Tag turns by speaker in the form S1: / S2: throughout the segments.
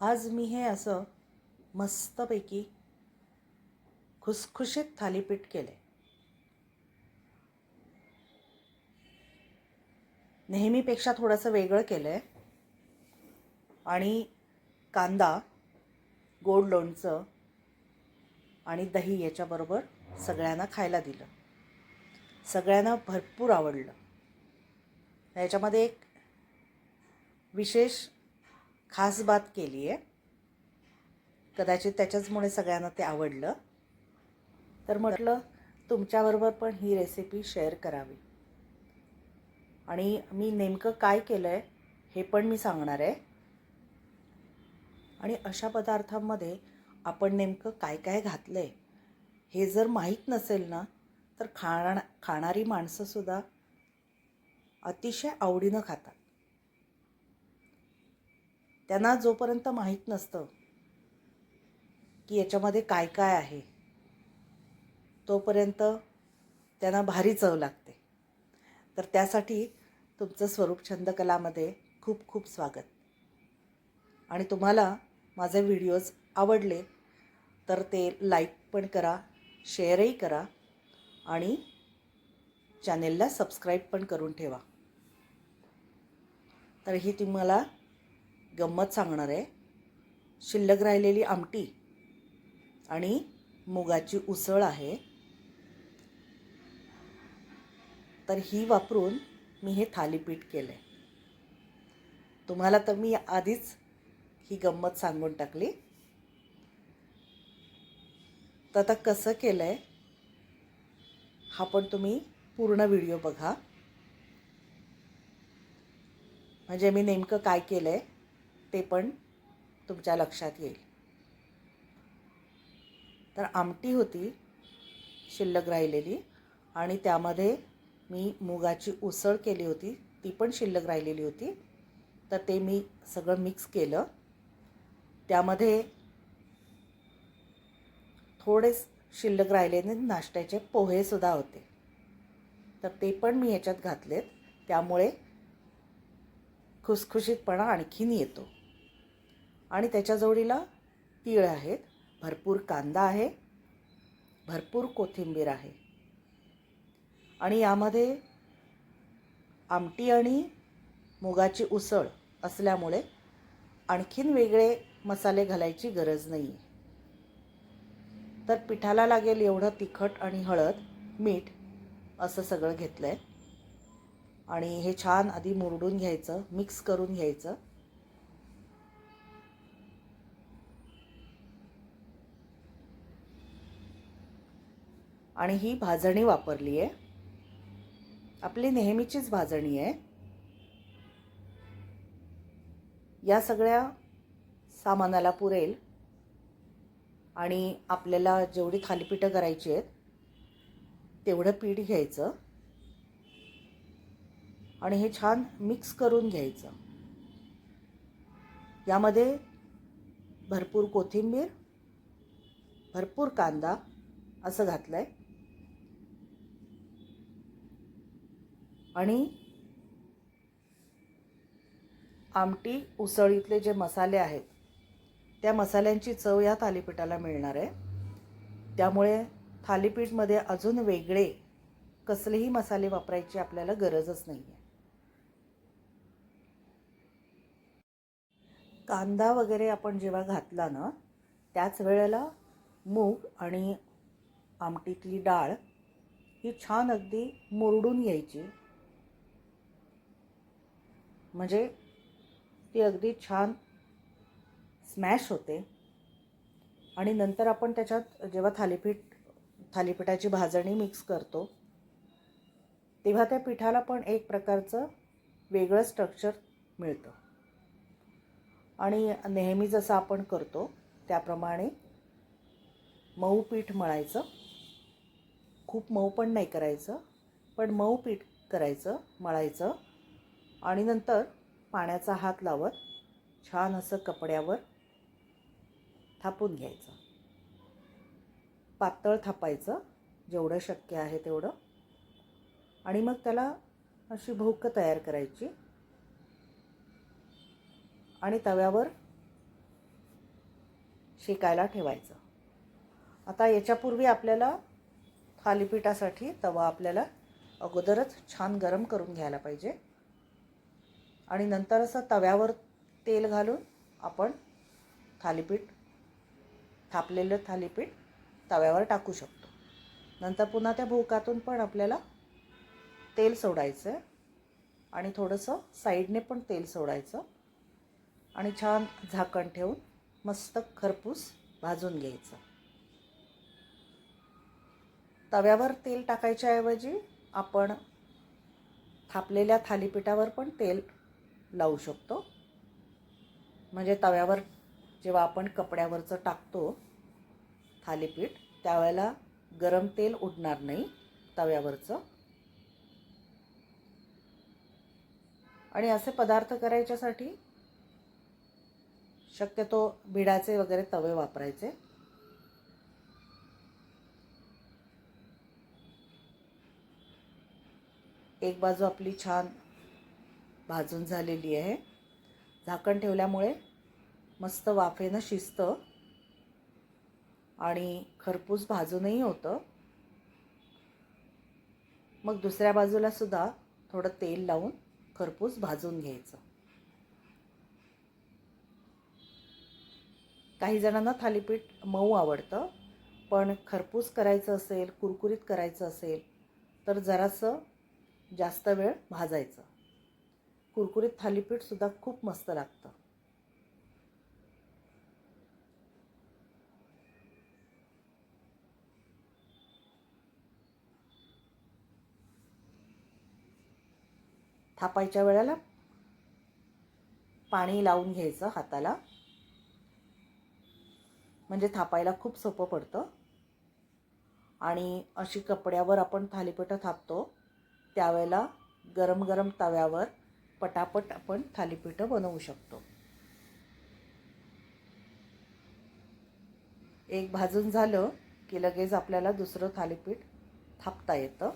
S1: आज मी हे असं मस्तपैकी खुसखुशीत थालीपीठ केले नेहमीपेक्षा थोडंसं वेगळं केलं आहे आणि कांदा गोड लोणचं आणि दही याच्याबरोबर सगळ्यांना खायला दिलं. सगळ्यांना भरपूर आवडलं. याच्यामध्ये एक विशेष खास बात केली आहे. कदाचित त्याच्याचमुळे सगळ्यांना ते आवडलं. तर म्हटलं तुमच्याबरोबर पण ही रेसिपी शेअर करावी. आणि मी नेमकं काय केलं आहे हे पण मी सांगणार आहे. आणि अशा पदार्थांमध्ये आपण नेमकं काय काय घातलं आहे हे जर माहीत नसेल ना तर खाणा खाणारी माणसंसुद्धा अतिशय आवडीनं खातात. त्यांना जोपर्यंत माहीत नसतं की याच्यामध्ये काय काय आहे तोपर्यंत त्यांना भारी चव लागते. तर त्यासाठी तुमचं स्वरूप छंदकलामध्ये खूप खूप स्वागत. आणि तुम्हाला माझे व्हिडिओज आवडले तर ते लाईक पण करा शेअरही करा आणि चॅनेलला सबस्क्राईब पण करून ठेवा. तर ही तुम्हाला गंमत सांगणार आहे. शिल्लक राहिलेली आमटी आणि मुगाची उसळ आहे. तर ही वापरून मी हे थालीपीठ केलं आहे तुम्हाला तर मी आधीच ही गंमत सांगून टाकली. तर आता कसं केलं आहे हा पण तुम्ही पूर्ण व्हिडिओ बघा. म्हणजे मी नेमकं काय केलं आहे ते पण तुमच्या लक्षात येईल. तर आमटी होती शिल्लक राहिलेली आणि त्यामध्ये मी मुगाची उसळ केली होती ती पण शिल्लक राहिलेली होती. तर ते मी सगळं मिक्स केलं. त्यामध्ये थोडे शिल्लक राहिलेले नाश्त्याचे पोहेसुद्धा होते. तर ते पण मी ह्याच्यात घातलेत. त्यामुळे खुसखुशीतपणा आणखीन येतो. आणि त्याच्या जोडीला तीळ आहेत. भरपूर कांदा आहे. भरपूर कोथिंबीर आहे. आणि यामध्ये आमटी आणि मुगाची उसळ असल्यामुळे आणखीन वेगळे मसाले घालायची गरज नाही तर पिठाला लागेल एवढं तिखट आणि हळद मीठ असं सगळं घेतलं आहे आणि हे छान आधी मुरडून घ्यायचं मिक्स करून घ्यायचं. आणि ही भाजणी वापरली आहे. आपली नेहमीचीच भाजणी आहे. या सगळ्या सामानाला पुरेल. आणि आपल्याला जेवढी थालीपीठं करायची आहेत तेवढं पीठ घ्यायचं. आणि हे छान मिक्स करून घ्यायचं. यामध्ये भरपूर कोथिंबीर भरपूर कांदा असं घातलं आहे आणि आमटी उसळीतले जे मसाले आहेत त्या मसाल्यांची चव या थालीपीठाला मिळणार आहे. त्यामुळे थालीपीठमध्ये अजून वेगळे कसलेही मसाले वापरायची आपल्याला गरजच नाही आहे कांदा वगैरे आपण जेव्हा घातला ना त्याच वेळेला मूग आणि आमटीतली डाळ ही छान अगदी मुरडून घ्यायची. म्हणजे ती अगदी छान स्मॅश होते. आणि नंतर आपण त्याच्यात जेव्हा थालीपीठ थालीपीठाची भाजणी मिक्स करतो तेव्हा त्या पिठाला पण एक प्रकारचं वेगळं स्ट्रक्चर मिळतं. आणि नेहमी जसं आपण करतो त्याप्रमाणे मऊ पीठ मळायचं. खूप मऊ पण नाही करायचं पण मऊ पीठ करायचं मळायचं. आणि नंतर पाण्याचा हात लावत छान असं कपड्यावर थापून घ्यायचं. पातळ थापायचं जेवढं शक्य आहे तेवढं. आणि मग त्याला अशी भोकं तयार करायची. आणि तव्यावर शेकायला ठेवायचं. आता याच्यापूर्वी आपल्याला थालीपीठासाठी तवा आपल्याला अगोदरच छान गरम करून घ्यायला पाहिजे. आणि नंतर असं तव्यावर तेल घालून आपण थालीपीठ थापलेलं थालीपीठ तव्यावर टाकू शकतो. नंतर पुन्हा त्या भोकातून पण आपल्याला तेल सोडायचं आहे आणि थोडंसं साईडने पण तेल सोडायचं आणि छान झाकण ठेवून मस्त खरपूस भाजून घ्यायचं. तव्यावर तेल टाकायच्याऐवजी आपण थापलेल्या थालीपीठावर पण तेल लावू शकतो. म्हणजे तव्यावर जेव्हा आपण कपड्यावरचं टाकतो थालीपीठ त्यावेळेला गरम तेल उडणार नाही तव्यावरचं. आणि असे पदार्थ करायच्यासाठी शक्यतो भिडाचे वगैरे तवे वापरायचे. एक बाजू आपली छान भाजून झालेली आहे. झाकण ठेवल्यामुळे मस्त वाफेनं शिजतं आणि खरपूस भाजूनही होतं. मग दुसऱ्या बाजूला सुद्धा थोडं तेल लावून खरपूस भाजून घ्यायचं. काही जणांना थालीपीठ मऊ आवडतं पण खरपूस करायचं असेल कुरकुरीत करायचं असेल तर जरासं जास्त वेळ भाजायचं. कुरकुरीत थालीपीठसुद्धा खूप मस्त लागतं. थापायच्या वेळेला पाणी लावून घ्यायचं हाताला. म्हणजे थापायला खूप सोपं पडतं. आणि अशी कपड्यावर आपण थालीपीठं थापतो त्यावेळेला गरम गरम तव्यावर पटापट आपण थालीपीठं बनवू शकतो. एक भाजून झालं की लगेच आपल्याला दुसरं थालीपीठ थापता येतं.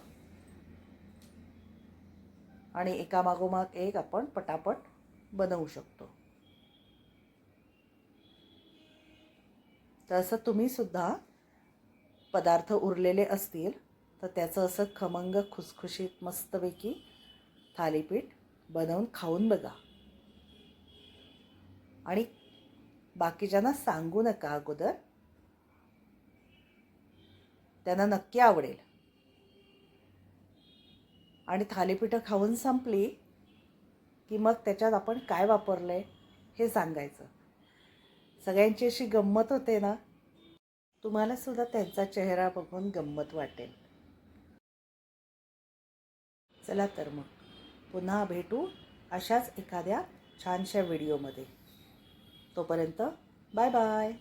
S1: आणि एकामागोमाग एक आपण पटापट बनवू शकतो. तर असं तुम्हीसुद्धा पदार्थ उरलेले असतील तर त्याचं असं खमंग खुसखुशीत मस्तपैकी थालीपीठ बनवून खाऊन बघा. आणि बाकीच्यांना सांगू नका अगोदर. त्यांना नक्की आवडेल. आणि थालीपीठं खाऊन संपली की मग त्याच्यात आपण काय वापरलं आहे हे सांगायचं. सगळ्यांची अशी गंमत होते ना तुम्हाला सुद्धा त्यांचा चेहरा बघून गंमत वाटेल. चला तर मग. पुन्हा भेटू अशाच एखाद्या छानशा व्हिडिओमध्ये. तोपर्यंत बाय बाय.